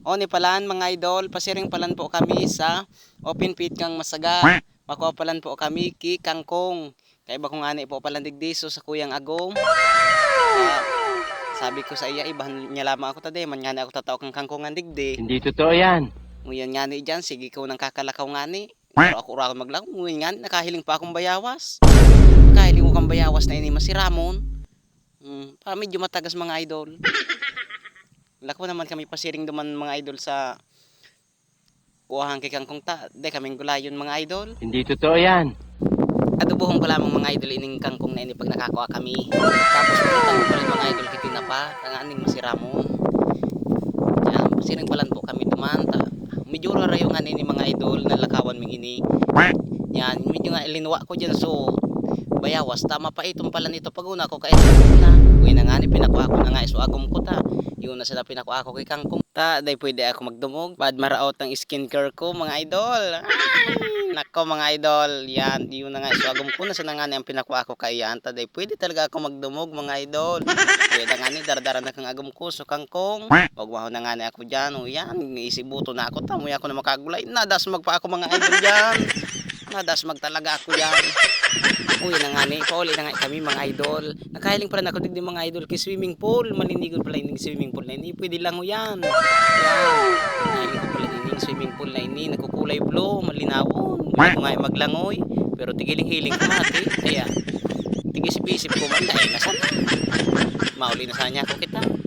O ni palan mga idol, pasiring palan po kami sa open pit kang masaga. Makuha palan po kami ki kangkong. Kaya ba kung ani po palan digdiso sa kuyang agong. Ah, sabi ko sa iya, ibahan niya lamang ako tade, man nga ni ako tatao kang kangkongan digdi. Hindi totoo yan. Nguyan nga ni dyan, sige ko nang kakalakaw nga ni. Pero ako ura maglang, nguyan nga ni, nakahiling pa akong bayawas. Nakahiling ko kang bayawas na ini masiramon. Hmm, para medyo matagas mga idol. Lako naman kami pasiring duman mga idol sa kuhahan kay kangkong ta. De kaming gulayon mga idol. Hindi totoo yan. Adubuhon ko lamang mga idol ining kangkong na ini pag nakakuha kami. Tapos putang ko mga idol kitina pa. Tanganing masiramon. Yan, pasiring palan po kami duman. Ta. Medyo rarayo nga ni mga idol na lakawan ming ini. Yan, medyo nga ilinwa ko dyan. So, bayawas. Tama pa itong pala nito. Pag una ko kay na. Uy na nga ni, pinakuha ko na nga. So, agom ko ta. Yung na sila pinakuha ko kay kangkong. Ta, day pwede ako magdumog. Bad maraot ng skincare ko, mga idol. Nako mga idol. Yan, yun na nga. So, agom ko na sa nga ang pinakuha ko kay yan. Ta, day pwede talaga ako magdumog, mga idol. Pwede nga ni, daradara na kang agom ko. So, kangkong. Wag waho na nga ako dyan. O yan, isibuto na ako. Tamoy ako na makagulay. Nadas magpa ako mga idol dyan. Nadas magtalaga ako yan. Uy na nga ni, pauli na nga kami mga idol. Nakahiling pala na ako digdi mga idol kay swimming pool. Malinigon pala yung swimming pool na ini. Pwede lang ho yan. Yan. Nakahiling ko pala ini swimming pool na ini. Nagkukulay blue, malinawon. Hindi ko nga maglangoy. Pero tigiling-hiling ko mati. Kaya, tigisip-isip ko man dahil nasan. Mauli na sana ako kita.